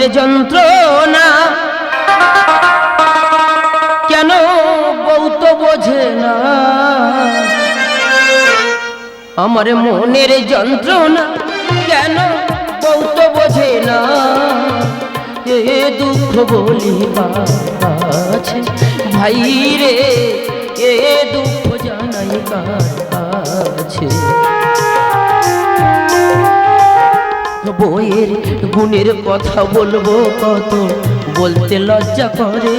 মনের যন্ত্রণা। কেন বউ তো বোঝে না? আমার মনের যন্ত্রণা কেন বউ তো বোঝে না? এ দুঃখ বলি আছে ভাই রে এ দুঃখ জানাই কার আছে বইয়ের গুণের কথা বলব কত? বলতে লজ্জা করে।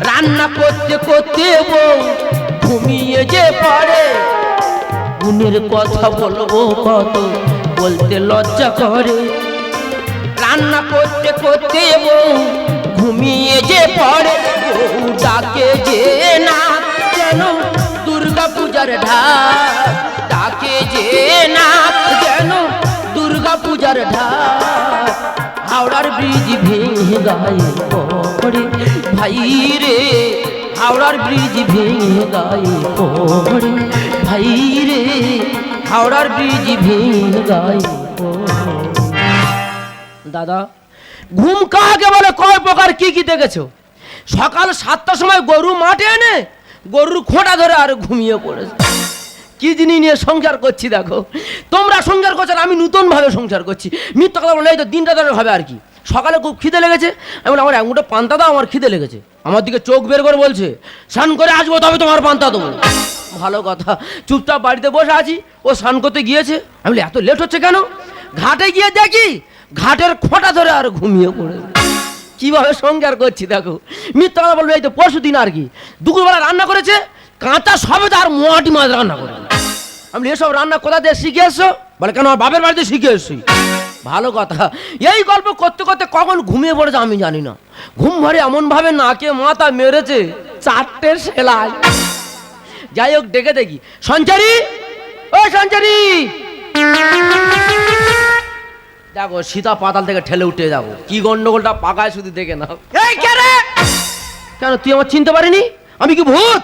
রান্না করতে করতে বউ ঘুমিয়ে যে পড়ে। গুণের কথা বলব কত? বলতে লজ্জা করে। রান্না করতে করতে বউ ঘুমিয়ে যে পড়ে। বউ ডাকে যে না কেন দুর্গা পূজার ঢাক। ডাকে যে না হাওড়ার ব্রিজ ভেঙে গায়ে ভাই রে, হাওড়ার ব্রিজ ভেঙে গায়ে ভাই রে, হাওড়ার ব্রিজ ভেঙে গায়ে দাদা, ঘুম কাকে বলে? কয় প্রকার কি কি দেখেছ? সকাল সাতটার সময় গরু মাঠে এনে গরুর খোঁটা ধরে আর ঘুমিয়ে পড়েছে। কি জিনিস নিয়ে সংসার করছি দেখো? তোমরা সংসার করছ আমি নতুনভাবে সংসার করছি। মিথ্যা কথা বলে এই তো দিনটা ধরে হবে আর কি। সকালে খুব খিদে লেগেছে, আমি আমার এমনটা পান্তা দাও, আমার খিদে লেগেছে। আমার দিকে চোখ বের করে বলছে, স্নান করে আসব, তবে তোমার পান্তা দেবো। ভালো কথা, চুপচাপ বাড়িতে বসে আছি, ও স্নান করতে গিয়েছে। আমি এত লেট হচ্ছে কেন? ঘাটে গিয়ে দেখি, ঘাটের খোঁটা ধরে আর ঘুমিয়ে পড়ে কীভাবে সংসার করছি দেখো? মিথ্যা কথা বলবে, এই তো পরশু দিন আর কি। দুপুরবেলা রান্না করেছে কাঁচা সবে আর মোয়াটি মাছ রান্না করে। আমি এসব রান্না কোথা দিয়ে শিখে এসছো? বলে, কেন, আমার বাপের বাড়িতে শিখে এসছি। ভালো কথা। এই গল্প করতে করতে কখন ঘুমিয়ে পড়েছে আমি জানি না। ঘুম ভরে এমনভাবে নাকে মাথা মেরেছে চারটে সেলাই। যাই হোক, ডেকে দেখি। সঞ্চারী? ও সঞ্চারী! দেখো, সীতা পাতাল থেকে ঠেলে উঠে যাব কি গন্ডগোলটা পাকায় শুধু দেখে নাও। কেন, তুই আমার চিনতে পারিনি? আমি কি ভূত?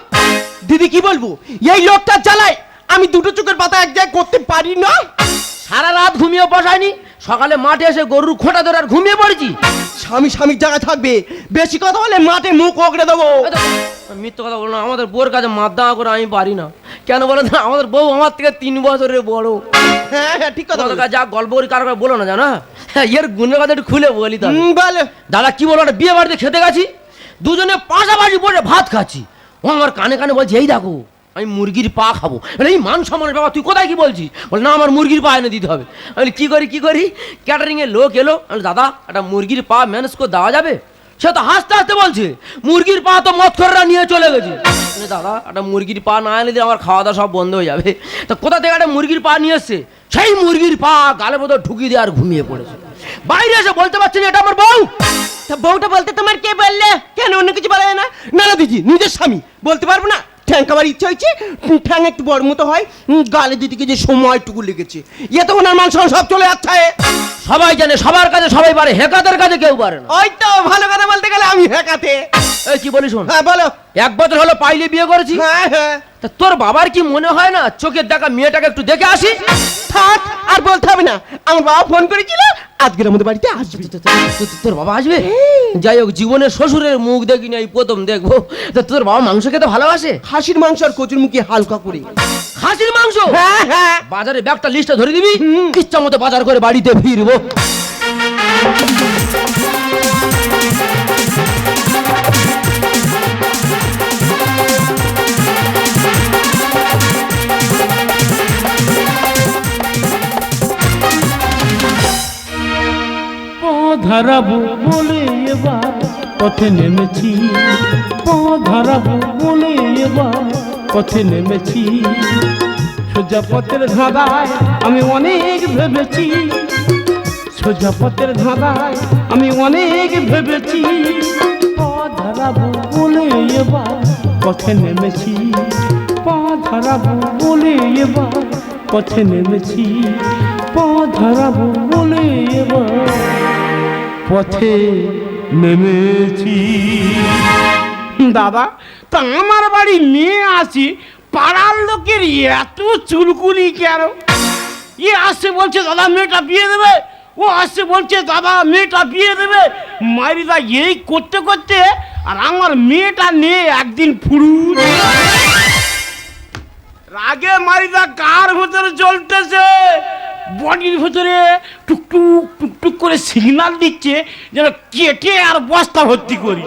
দিদি কি বলব? এই লোকটা চালায় আমি দুটো চোখের পাতা এক জায়গায় করতে পারি না। সারা রাত ঘুমিয়ে বসায়নি। সকালে মাঠে এসে গরুর খোঁটা ধরে আর ঘুমিয়ে পড়েছি। স্বামী স্বামীর জায়গা থাকবে। বেশি কথা বলে মাঠে মুখ ওগড়ে দেবো। মিথ্যে কথা বলো না আমাদের বউর কাছে মাদ্দা করে আমি পারি না। কেন বলো না আমাদের বউ আমার থেকে তিন বছরের বড়। হ্যাঁ হ্যাঁ ঠিক কথা বলো। যা গল্প করি কারও বলো না জানো? হ্যাঁ এর গুণের কথা একটু খুলে বলি তাহলে। দাদা কি বলো একটা বিয়ে বাড়িতে খেতে গেছি? দুজনে পাশাপাশি বসে ভাত খাচ্ছি। ও আমার কানে কানে বলছে, এই দেখো, আমি মুরগির পা খাব। এই মান সম্মানের বাবা তুই কোথায় কি বলছিস? বলে, না, আমার মুরগির পা এনে দিতে হবে। আমি কি করি কি করি? ক্যাটারিং এর লোক এলো দাদা, একটা মুরগির পা ম্যানেজ করে দেওয়া যাবে? সে তো হাসতে হাসতে বলছে, মুরগির পা তো মৎখররা নিয়ে চলে গেছে। দাদা, একটা মুরগির পা না এনে দিলে আমার খাওয়া দাওয়া সব বন্ধ হয়ে যাবে। তা কোথা থেকে একটা মুরগির পা নিয়ে এসছে? সেই মুরগির পা গালে মতো ঢুকিয়ে দিয়ে আর ঘুমিয়ে পড়েছে। বাইরে এসে বলতে পারছি না, এটা আমার বউ! তা বউটা বলতে তোমার কে বললে? কেন অন্য কিছু বলা যায় না? না না দিদি নিজের স্বামী বলতে পারব না? ঠ্যাং খাবার ইচ্ছে হয়েছে ঠ্যাং একটু বড় মতো হয় গালে দিদিকে যে সময়টুকু লেগেছে। ইয়ে তো ওনার মান সব চলে যাচ্ছে। সবাই জানে সবার কাছে সবাই পারে হেকাদের কাছে কেউ পারে না। ওই তো ভালো কথা বলতে গেলে আমি হ্যাকাতে এই কি বলিস শোন? হ্যাঁ বলো। এক বছর হলো পাইলে বিয়ে করেছি। হ্যাঁ হ্যাঁ। তা তোর বাবার কি মনে হয় না চোখের দেখা মেয়েটাকে একটু দেখে আসি? থাক আর বলতে হবে না। আমার বাবা ফোন করেছিল আজকের আমাদের বাড়িতে আসবে। তোর বাবা আসবে? যাই হোক জীবনের শ্বশুরের মুখ দেখিনি এই প্রথম দেখব। তা তোর বাবা মাংস খেতে ভালোবাসে? খাসির মাংস আর কচুর মুখে হালকা করে। খাসির মাংস? হ্যাঁ হ্যাঁ। বাজারে ব্যাগটা লিস্টটা ধরে দিবি? ইচ্ছা মতো বাজার করে বাড়িতে ফিরবো। ধরাবো বলে এবার পথে নেমেছি। ধরাবো বলে এবার পথে নেমেছি। সোজা পথের ধাঁধায় আমি অনেক ভেবেছি। সোজা পথের ধাঁধায় আমি অনেক ভেবেছি। পা ধরাবো বলে এবার পথে নেমেছি। পা ধরাবো বলে এবার পথে নেমেছি। পা ধরাবো বলে এবার পথে নেমেছি। দাদা, তা আমার বাড়ি নিয়ে আসি, পাড়ার লোকের এত চুলকুনি কেন? ই আসছে বলছে, দাদা, মেয়েটা বিয়ে দেবে। ও আসছে বলছে, দাদা, মেয়েটা বিয়ে দেবে। মারিদা এই করতে করতে আর আমার মেয়েটা নিয়ে একদিন ফুরু রাগে মারিদা কার ভেতরে জ্বলতেছে? বডির ভেতরে টুকটুক টুকটুক করে সিগনাল দিচ্ছে যেন কেটে আর বস্তা ভর্তি করি।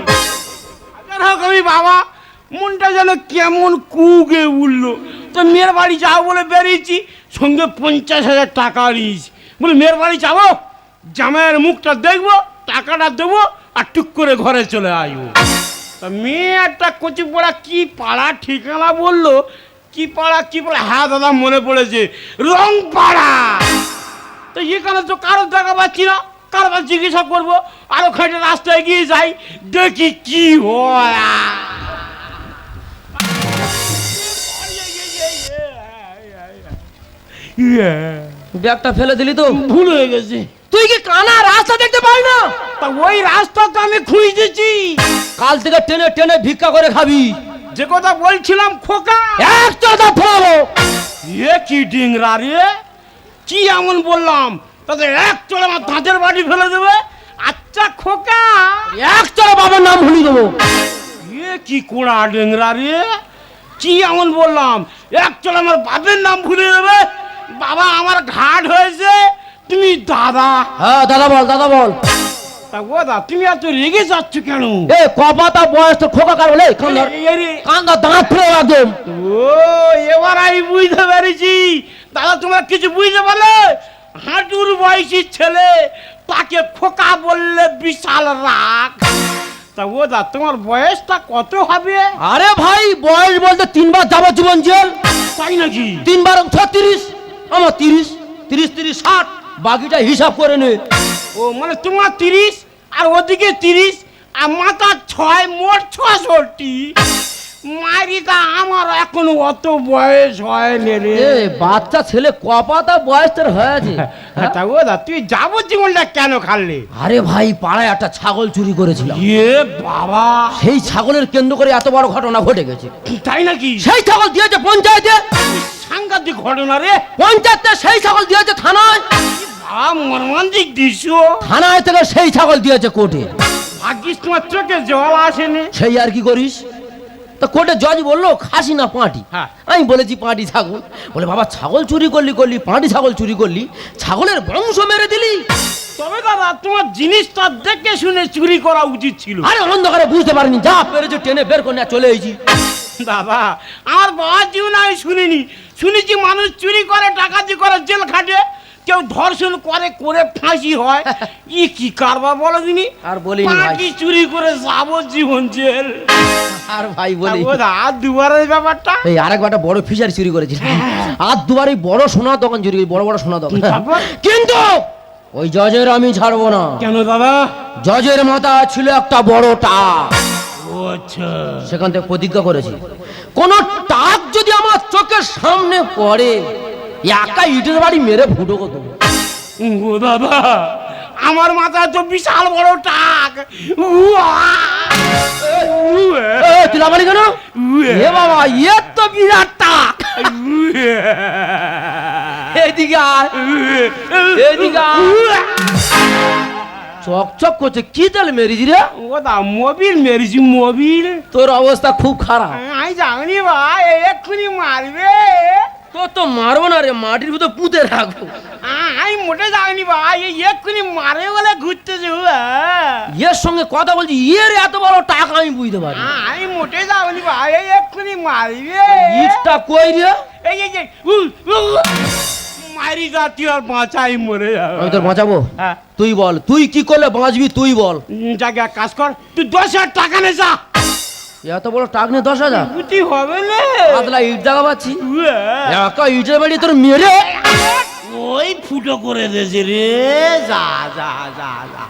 হোক আমি বাবা, মনটা যেন কেমন কুগে উঠল। তো মেয়ের বাড়ি যাব বলে বেরিয়েছি, সঙ্গে পঞ্চাশ হাজার টাকা নিয়েছি। বলে, মেয়ের বাড়ি যাব? জামাইয়ের মুখটা দেখব, টাকাটা দেবো আর টুক করে ঘরে চলে আসব। তা মেয়ে একটা কচি পড়া কি পাড়া ঠিকানা বলল? কি পাড়া কি পাড়া? হ্যাঁ দাদা, মনে পড়েছে। রং পাড়া তো এখানে তো কারও দেখা পাচ্ছি না কারবার জিজ্ঞাসা করব আরও খাটে রাস্তায় গিয়ে যাই দেখি কি হয়। ব্যাগটা ফেলে দিলি তো? ভুল হয়ে গেছে। তুই কি কানা রাস্তা দেখতে পাই না? তা ওই রাস্তা তো আমি খুঁজতেছি কাল থেকে টেনে টেনে ভিক্ষা করে খাবি। যে কথা বলছিলাম খোকা। এক চোদা ফেলাবো। এ কি ডিংরা রে? কি এমন বললাম? তাদের এক চলে আমার দাঁতের বাড়ি ফেলে দেবে আচ্ছা খোকা। এক চলে বাবার নাম ভুলি দেবো। এ কি কোড়া ডেংরা রে? কি এমন বললাম? এক চলে আমার বাপের নাম ভুলে দেবে বাবা আমার ঘাট হয়েছে তুমি দাদা। হ্যাঁ দাদা বল দাদা বল। তা ও দা তুমি এত রেগে যাচ্ছ কেন? এ কপাতা বয়স খোকা কার বলে? কান্দার এই- এই কান্দা দাঁত ফেলে একদম ও এবার আমি বুঝতে পেরেছি। দাদা তোমার কিছু বুঝতে পারলে? হাঁটুর বয়সী ছেলে তাকে খোকা বললে বিশাল রাগ। তা ও দা তোমার বয়সটা কত হবে? আরে ভাই বয়স বলতে তিনবার যাবজ্জীবন জেল। তাই নাকি? তিনবার ছত্রিশ আমার তিরিশ তিরিশ তিরিশ ষাট বাকিটা হিসাব করে নে। ও মানে তোমার তিরিশ? আর ওদিকে তিরিশ আর মাথা ছয় মোট ছষট্টি। মারিটা আমার এখনও অত বয়স হয়নি রে। এ বাচ্চা ছেলে কপাতা বয়স তোর হয়েছে। হ্যাঁ, তা ও দা তুই যাবজ্জীবনটা কেন খাললে আরে ভাই পাড়ায় একটা ছাগল চুরি করেছিল ইয়ে বাবা। সেই ছাগলের কেন্দ্র করে এত বড় ঘটনা ঘটে গেছে। তাই নাকি? সেই ছাগল দিয়েছে পঞ্চায়েতে। সাংঘাতিক ঘটনা রে। পঞ্চায়েতে সেই ছাগল দিয়েছে থানায়। মর্মান্তিক দৃশ্য। থানায় থেকে সেই ছাগল দিয়েছে কোর্টে। ভাগ্যিস তোমার চোখে জল আসেনি। সেই আর কি করিস? তা কোর্টে জজ বলল খাসি না পাঁটি। হ্যাঁ। আমি বলেছি পাঁটি ছাগল। বলে বাবা ছাগল চুরি করলি করলি পাঁটি ছাগল চুরি করলি ছাগলের বংশ মেরে দিলি। তবে দাদা তোমার জিনিসটা দেখে শুনে চুরি করা উচিত ছিল। আরে অন্ধকারে বুঝতে পারিনি যা পেরেছে টেনে বের করে নিয়ে চলে এসেছি। দাদা আমার বাবার জীবন আমি শুনিনি। শুনেছি মানুষ চুরি করে টাকা ডাকাতি করে জেল খাটে। কেউ ধর্ষণ করে করে ফাঁসি হয় ই কি কারবার বলো দিনি আর বলিনি ভাই। পাটি চুরি করে যাবজ্জীবন জেল। আর ভাই বলি আর দুবারের ব্যাপারটা? এই আরেকবার একটা বড় ফিশারি চুরি করেছিল। আর দুবার বড় সোনা দোকান চুরি বড় বড় সোনা দোকান। কিন্তু ওই জজের আমি ছাড়বো না। কেন দাদা? জজের মাথা ছিল একটা বড় টাক। আচ্ছা। সেখান থেকে প্রতিজ্ঞা করেছি। কোন টাক যদি আমার চোখের সামনে পড়ে একা ইটের বাড়ি মেরে ফুটো করতো ও দাদা আমার মাথায় তো বিশাল বড় টাক! তুই লামালি কেন? এ বাবা এ তো বিরাট টাক। এদিকে এদিকে চকচক করছে কি তেল মেরেছি রে? ও দা মোবিল মেরেছি মোবিল। তোর অবস্থা খুব খারাপ। আমি জানি ভাই এক্ষুনি মারবে। তো মারবো না রে মাটির ভিতর পুঁতে রাখব। আমি মোটে যাইনি ভাই এই এক্ষুনি মারে বলে ঘুরতেছে উয়া! এর সঙ্গে কথা বলছি এর এত বড় টাকা আমি বুঝতে পারি আমি মোটে যাইনি ভাই এই এক্ষুনি মারবে ইটটা কই রে? এই এই, মারি যাতি আর বাঁচাই মরে যাবে আমি তোর বাঁচাবো? হ্যাঁ। তুই বল তুই কি করলে বাঁচবি তুই বল। যাকে এক কাজ কর। তুই দশ হাজার টাকা নে যা। এত বড় টাক নিয়ে দশ হাজার? বুঝি হবে না পাতলা ইট জায়গা পাচ্ছি। একা ইটের বাড়ি তোর মেরে ওই ফুটো করে দিয়েছে রে। যা যা যা যা।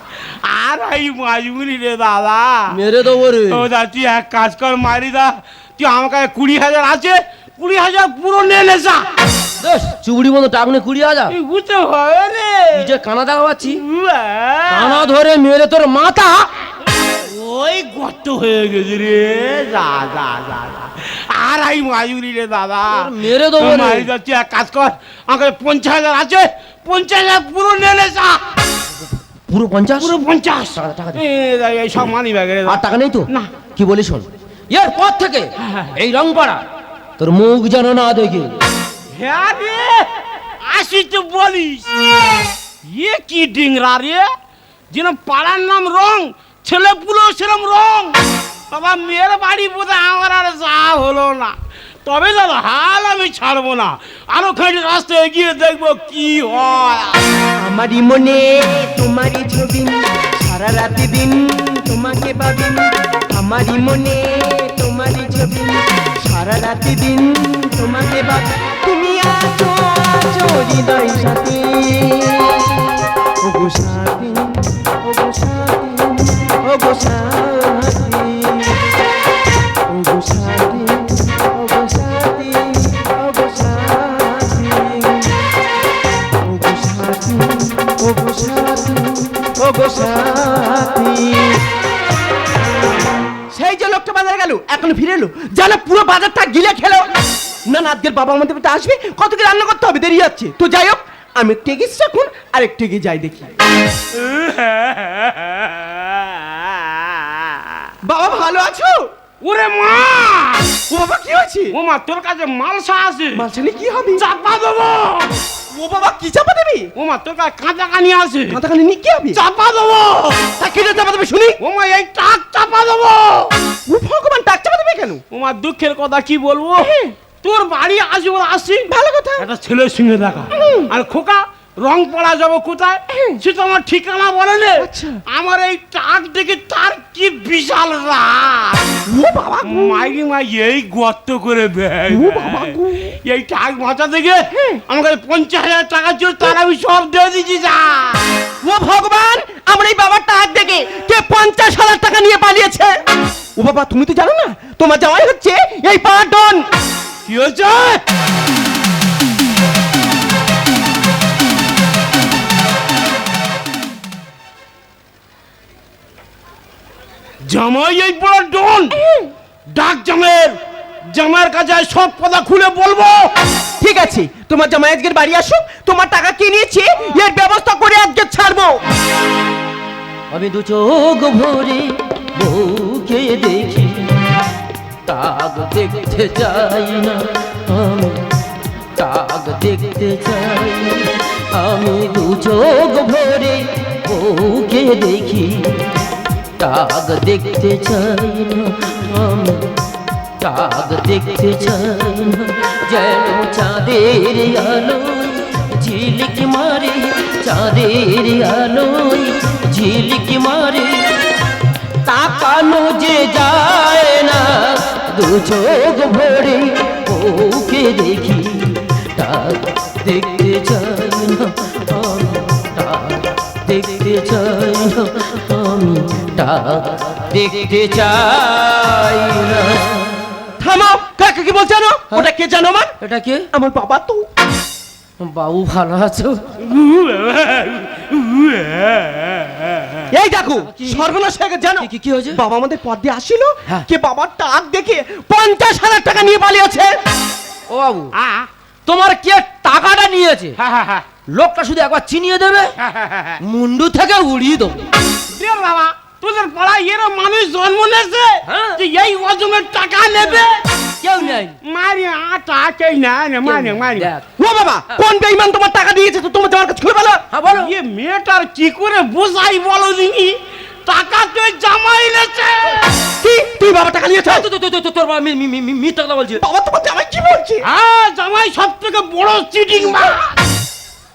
আর এই মাজবুরি রে দাদা। মেরে দেবো রে ও দা তুই এক কাজ কর মারি দা তুই আমার কাছে কুড়ি হাজার আছে কুড়ি হাজার পুরো নে নে যা। চুবড়ি মতো টাক নিয়ে কুড়ি হাজার। বুঝতে হবে রে ইটের কানা পাচ্ছি। কানা ধরে মেরে তোর মাথা। ওই গর্ত হয়ে গেছে রে। যা যা যা যা। আর এই মাজুরি রে দাদা। মেরে দেবো মারি তুই এক কাজ কর আমার কাছে পঞ্চাশ হাজার আছে পঞ্চাশ হাজার পুরো নে নে যা। পুরো পঞ্চাশ? পুরো পঞ্চাশ। টাকা- এই সব মানি ব্যাগে আর টাকা নেই তো? না। কি বলি শোন। এর পর থেকে হ্যাঁ। এই রং পাড়া তোর মুখ যেন না দেখি। হ্যাঁ রে আসি তো বলিস। ইয়ে কি ডিংরা রে যেন পাড়ার নাম রং ছেলে পুলো সেরম রং। বাবা, মেয়ের বাড়ি বোধহয় আমার আর যা হলো না। তবে দাদা, হাল আমি ছাড়বো না। আরও খালি রাস্তা এগিয়ে দেখব কি হয়। আমারই মনে, তোমারই ছবি সারা রাতি দিন তোমাকে ভাবি আমারই মনে, তোমারই ছবি সারা রাতি দিন তোমাকে ভাবি তুমি আছো আছো হৃদয় সাথী। ওগো সাথী ওগো সাথী। সেই যে লোকটা বাজারে গেল, এখন ফিরে এলো। যেন পুরো বাজারটা গিলে খেলো। না না, আজকের বাবা আমাদের বাড়িতে আসবে। কত কি রান্না করতে হবে? দেরি যাচ্ছে তো যাই হোক, আমি একটু এগিয়েছি এখন আর এগিয়ে যাই দেখি। বাবা ভালো আছো? ওরে মা! ও বাবা কি হয়েছে? ও মা তোর কাছে মালসা আছে। মাঝখানে কি হবে? চাপা দেবো। ও বাবা কি চাপা দেবে? ও মা তোর কাছে কাঁচা কানি আছে। মাথাখানে নিয়ে কি হবে? চাপা দেবো। তা কেটে চাপা দেবে শুনি? ও মা এই টাক চাপা দেবো। ও ভগবান টাক চাপা দেবে কেন? ও মা দুঃখের কথা কি বলব? হ্যাঁ। তোর বাড়ি আসব আসি। ভালো কথা। একটা ছেলের সঙ্গে দেখা। আর খোকা রং পড়া যাব কোথায়? সেটা আমার ঠিকানা বলে নে। আচ্ছা। আমার এই টাক দেখে তার কি বিশাল রাগ ও বাবা। মাইরি মা এই গর্ত করে দেয় ও বাবা এই টাক বাঁচা থেকে আমাকে পঞ্চাশ হাজার টাকা ছিল তার আমি সব দিয়ে দিচ্ছি যা। ও ভগবান আমার এই বাবার টাক দেখে কে পঞ্চাশ হাজার টাকা নিয়ে পালিয়েছে? ও বাবা তুমি তো জানো না তোমার জামাই হচ্ছে এই পাড়ার ডন কি হয়েছে? জামাই এই বড় ডন ডাক জামের জামাইয়ের কাছে আয় সব কথা খুলে বলব। ঠিক আছে তোমার জামাই আজকের বাড়ি আসুক তোমার টাকা কে নিয়েছে এর ব্যবস্থা করে আজকে ছাড়বো। আমি দু চোখ ভরে বউকে দেখি তাগ দেখতে চাই না আমি তাগ দেখতে চাই আমি। দু চোখ ভরে বউকে দেখি তাগ দেখতে চাই না আমি। তাগ দেখতে চাই যেন চাঁদের আলোয় ঝিলিক মারে, চাঁদের আলোয় ঝিলিক মারে। তাকানো যে যায় না, দু ভরে ওকে দেখি। তাক দেখতে চাই দেখতে চাই না। থামাও কাকে কি বলছো জানো? ওটা কে জানো আমার এটা কে? আমার বাবা তো। বাবু ভালো আছো। এই দেখো সর্বনাশ হয়ে জানো? কি- কি- হয়েছে? বাবা আমাদের পথ দিয়ে আসছিল হ্যাঁ। কে বাবার টাক দেখে পঞ্চাশ হাজার টাকা নিয়ে পালিয়েছে। ও বাবু আ, তোমার কে টাকাটা নিয়েছে? হা, হা, হা, লোকটা শুধু একবার চিনিয়ে দেবে। মুন্ডু থেকে উড়িয়ে দেবো। বাবা? তোদের পাড়ায় এরম মানুষ জন্ম নেছে হ্যাঁ। যে এই ওজনের টাকা নেবে? কেউ নেই। মারি আটা কেই না না মারি মারি। ও বাবা কোন বেঈমান তোমার টাকা দিয়েছে তো তোমার জামার কাছে খুলে বলো। হ্যাঁ বলো। ইয়ে মেয়েটার কি করে বোঝাই বলো দিনি? টাকা তো জামাই নেছে কি? তুই বাবা টাকা নিয়েছ? তো- তো- তো- তো- তোর বাবা মি- মি- মি- মি- মিথ্যা কথা বলছে বাবা তোমার জামাই কি বলছে? হ্যাঁ জামাই সব থেকে বড় চিটিং মার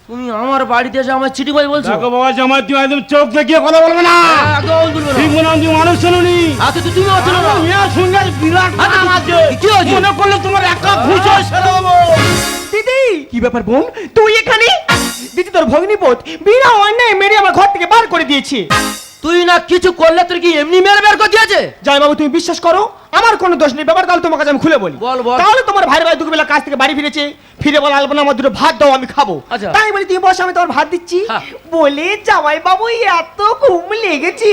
তুমি আমার বাড়িতে এসে আমার চিঠি ভাই বলছো? দেখো বাবা জামাই তুমি একদম চোখ দেখিয়ে কথা বলবে না। একদম বলব না। ঠিক মনে হয় তুমি মানুষ শুনুনি আচ্ছা তো তুমি অচল না। মেয়ের সঙ্গে বিরাট আচ্ছা, নাম আছে। কি হয়েছে? মনে করলে তোমার একা খুঁজো সেরে দেবো। দিদি কি ব্যাপার বোন? তুই এখানে? দিদি তোর ভগ্নিপথ বিনা অন্যায় মেরে আমার ঘর থেকে বার করে দিয়েছে। তুই না কিছু করলে তোর কি এমনি মেরে বের করে দিয়েছে? জয় বাবু তুমি বিশ্বাস করো? আমার কোনো দোষ নেই। ব্যাপার তাহলে তোমার কাছে আমি খুলে বলি। বল, বল। তাহলে তোমার ভাই ভাই দুপুরবেলা কাজ থেকে বাড়ি ফিরেছে। ফিরে বলা আলবো না আমার দুটো ভাত দাও আমি খাব। আচ্ছা। তাই বলি তুমি বস আমি তোমার ভাত দিচ্ছি। বলে জামাই বাবু এত ঘুম লেগেছে।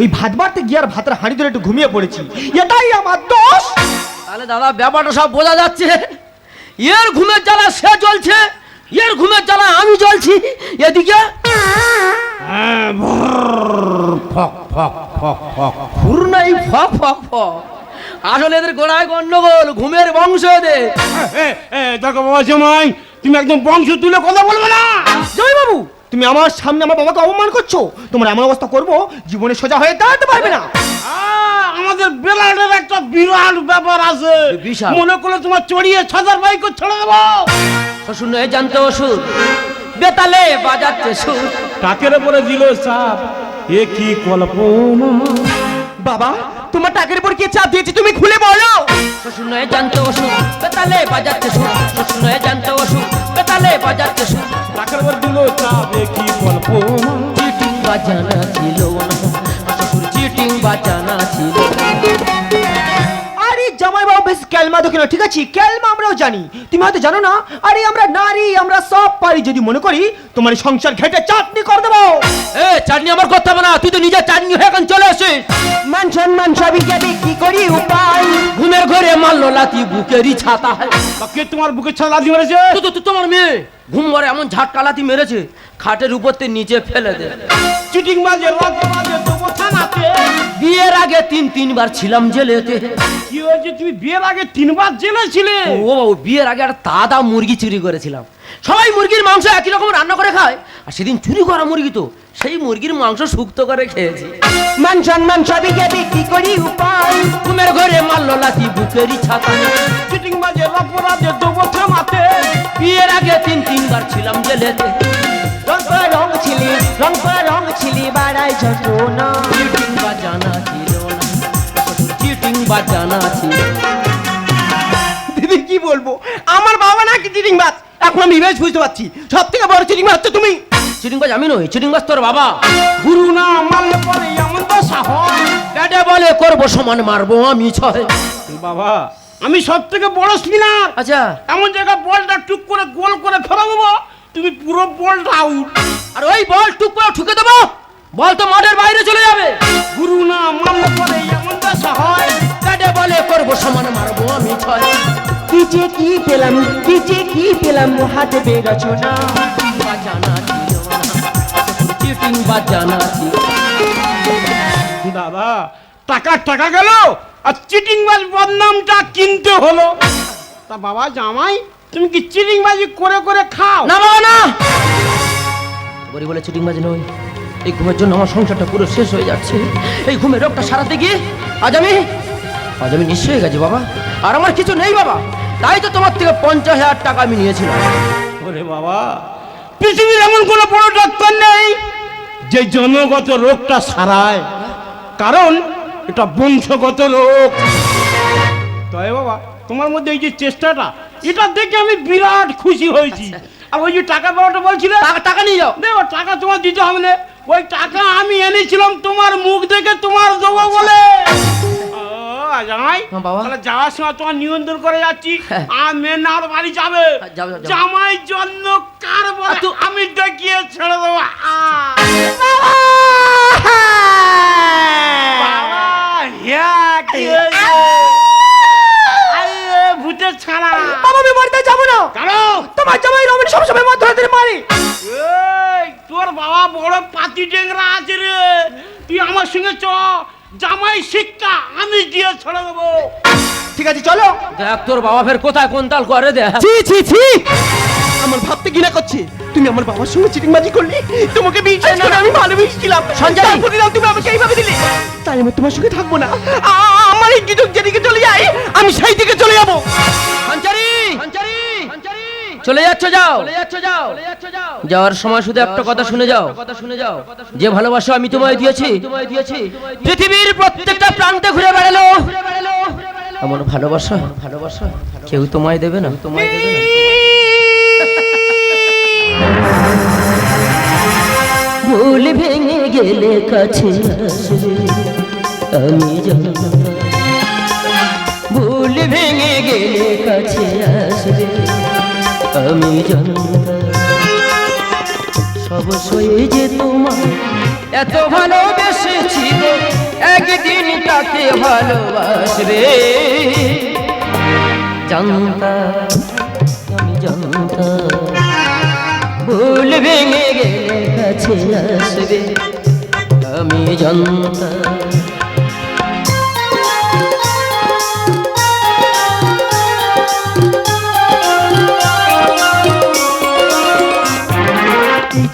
ওই ভাত বাড়তে গিয়ে আর ভাতের হাঁড়ি ধরে একটু ঘুমিয়ে পড়েছি। এটাই আমার দোষ। তাহলে দাদা ব্যাপারটা সব বোঝা যাচ্ছে। এর ঘুমের জ্বালা সে জ্বলছে। এর ঘুমের জ্বালা আমি জ্বলছি। এদিকে হ্যাঁ ফক ফক ফক ফক ফুর নাই ফক ফক ফক। আসলে এদের গোড়ায় গন্ডগোল ঘুমের বংশ এদের। দেখো বাবা জামাই তুমি একদম বংশ তুলে কথা বলবে না। জয় বাবু তুমি আমার সামনে আমার বাবাকে অপমান করছ। তোমার এমন অবস্থা করব জীবনে সোজা হয়ে দাঁড়াতে পারবে না। আমাদের বেলাটের একটা বিরাট ব্যাপার আছে। বিশাল। মনে করলে তোমার চড়িয়ে ছাদার বাইক ছেড়ে দেবো। শ্বশুর নয় জানতে ওষুধ। বেতালে বাজাচ্ছে সুর। টাকের উপরে দিল চাপ এ কি কল্পনা? বাবা তোমার টাকের উপর কে চাপ দিয়েছে তুমি খুলে বলো। শ্বশুর নয় জানতে ওষুধ। বেতালে বাজাচ্ছে সুর। শ্বশুর নয় জানতে ওষুধ। বেতালে বাজাচ্ছে সুর। টাকের উপর দিল চাপ এ কি কল্পনা? চিটিং বাজানা ছিল না। শ্বশুর চিটিং বাজানা ছিল আরে বেশ ক্যালমা দেখে না ঠিক আছে। ক্যালমা আমরাও জানি। তুমি হয়তো জানো না? আরে আমরা নারী আমরা সব পারি। যদি মনে করি তোমার সংসার ঘেটে চাটনি করে দেবো। এ চাটনি আমার করতে হবে না। তুই তো নিজে চাটনি হয়ে এখন চলে আসিস মান সম্মান সবই কে বিক্রি করি উপায়? ঘুমের ঘরে মারলো লাতি বুকেরই ছাতা কে তোমার বুকে ছাড়া লাথি মেরেছে? তো তো- তোমার মেয়ে। ঘুম ঘরে এমন ঝাটকা লাতি মেরেছে খাটের উপর থেকে নিচে ফেলে দে। চিটিং বাজে তবু থানাতে বিয়ের আগে তিন তিনবার ছিলাম জেলেতে। কি হয়েছে? তুমি বিয়ের আগে তিনবার জেলে ছিলে? ও বাবু বিয়ের আগে একটা তাদা মুরগি চুরি করেছিলাম। সবাই মুরগির মাংস একই রকম রান্না করে খায় আর সেদিন চুরি করা মুরগি তো সেই মুরগির মাংস শুক্তো করে খেয়েছি। মান সম্মান সবই কে বিক্রি করি উপায়। ঘুমের ঘরে মারলো লাতি বুকেরই ছাতা। চিটিং বাজে বাজে তবু থানাতে বিয়ের আগে তিন তিনবার ছিলাম জেলেতে। রং ছিলি রং রং ছিলি বাড়াই যন্ত্রণা। চিটিং বা জানা ছিল না চিটিং বা জানা ছিল। দিদি কি বলব? আমার বাবা নাকি চিটিং বাজ এখন আমি বেশ বুঝতে পারছি। সব থেকে বড় চিটিং বাজ তো তুমি। চিটিং বাজ আমি নই চিটিং বাজ তোর বাবা। গুরু না মারলে পরে এমন দশা হয় ড্যাডে বলে করব সমান মারবো আমি ছয়। বাবা আমি সব থেকে বড় স্পিনার আচ্ছা। এমন জায়গায় বলটা টুক করে গোল করে দেবো তুমি পুরো বলটা আউট আর ওই বল টুক করে ঠুকে দেবো। বল তো মাঠের বাইরে চলে যাবে। গুরু না মারলে পরে এমন দশা হয়। ড্যাডে বলে করব সমান মারবো আমি ছয়। কিচে কি পেলাম কিচে কি পেলাম হাতে বেরোছো না। চিটিং বা না চিটিং বা জানা ছিল দাদা টাকা টাকা গেল আর চিটিং বাজ বদনামটা কিনতে হলো। তা বাবা জামাই তুমি কি চিটিং বাজি করে করে খাও? না বাবা না! গরিব বলে চিটিং বাজি নই এই ঘুমের জন্য আমার সংসারটা পুরো শেষ হয়ে যাচ্ছে। এই ঘুমের রোগটা সারাতে গিয়ে আজ আমি আজ আমি নিঃস্ব হয়ে গেছি বাবা। আর আমার কিছু নেই বাবা। তাই তো তোমার থেকে পঞ্চাশ হাজার টাকা আমি নিয়েছিলাম। ওরে বাবা পৃথিবীর এমন কোনো বড় ডাক্তার নেই যে জন্মগত রোগটা সারায়। কারণ এটা বংশগত রোগ। তাই বাবা তোমার মধ্যে এই যে চেষ্টাটা এটা দেখে আমি বিরাট খুশি হয়েছি। আর ওই যে টাকা পাওয়াটা বলছিল? টাকা টাকা নিয়ে যাও। দেখো টাকা তোমার দিতে হবে না। ওই টাকা আমি এনেছিলাম তোমার মুখ দেখে তোমার দেবো বলে। জামাই হ্যাঁ, তাহলে যাওয়ার সময় তোমার নিয়ন্ত্রণ করে যাচ্ছি। হ্যাঁ। আর বাড়ি যাবে। জামাই জন্য কার বলে আমি দেখিয়ে দেখ তোর বাবা ফের কোথায়? কোনতাল করে দেখ। ছি ছি ছি। আমার ভাবতে ঘৃণা করছে। তুমি আমার বাবার সঙ্গে চিটিংবাজি করলে? তোমাকে বিশ্বাস করে আমি ভালোবেসেছিলাম। সঞ্জয়! তার প্রতিদান তুমি আমাকে এইভাবে দিলে। তাই আমি তোমার সঙ্গে থাকব না। আমার এই যুগ যেদিকে চলে যায় আমি সেই দিকে চলে যাব। সঞ্চারি! সঞ্চারি! চলে যাচ্ছ যাও। চলে যাচ্ছ যাও। যাওয়ার সময় শুধু একটা কথা শুনে যাও। কথা শুনে যাও যে ভালোবাসা আমি তোমায় দিয়েছি তোমায় দিয়েছি। পৃথিবীর প্রত্যেকটা প্রান্তে ঘুরে বেড়ালো। এমন ভালোবাসা ভালোবাসা কেউ তোমায় দেবে না? তোমায় দেবে না? ভুল ভেঙে গেলে কাছে আমি ভুল ভেঙে গেলে কাছে আসবে আমি সব সয়ে যে তোমার এত ভালোবেসেছি একদিন তাকে ভালোবাসবে। জানতা আমি জানতা ভুল ভেঙে গেলে কাছে আসবে। আমি জানতাম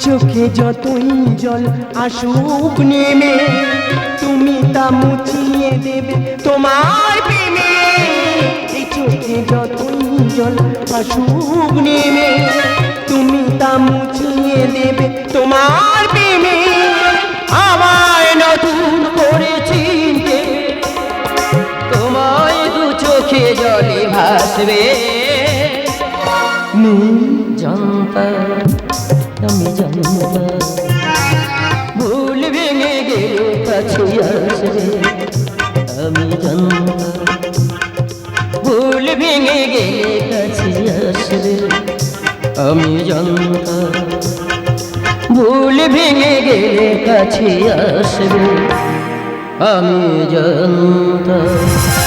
চোখে যতই জল আসুক নেমে, তুমি তা মুছিয়ে দেবে তোমার প্রেমে। চোখে যতই জল আসুক নেমে, তুমি তা মুছিয়ে দেবে তোমার প্রেমে। আমি জানতাম ভুল ভেঙে গেলে কাছে আসবে। আমি জানতাম ভুল ভেঙে গেলে কাছে আসবে। আমি জানতাম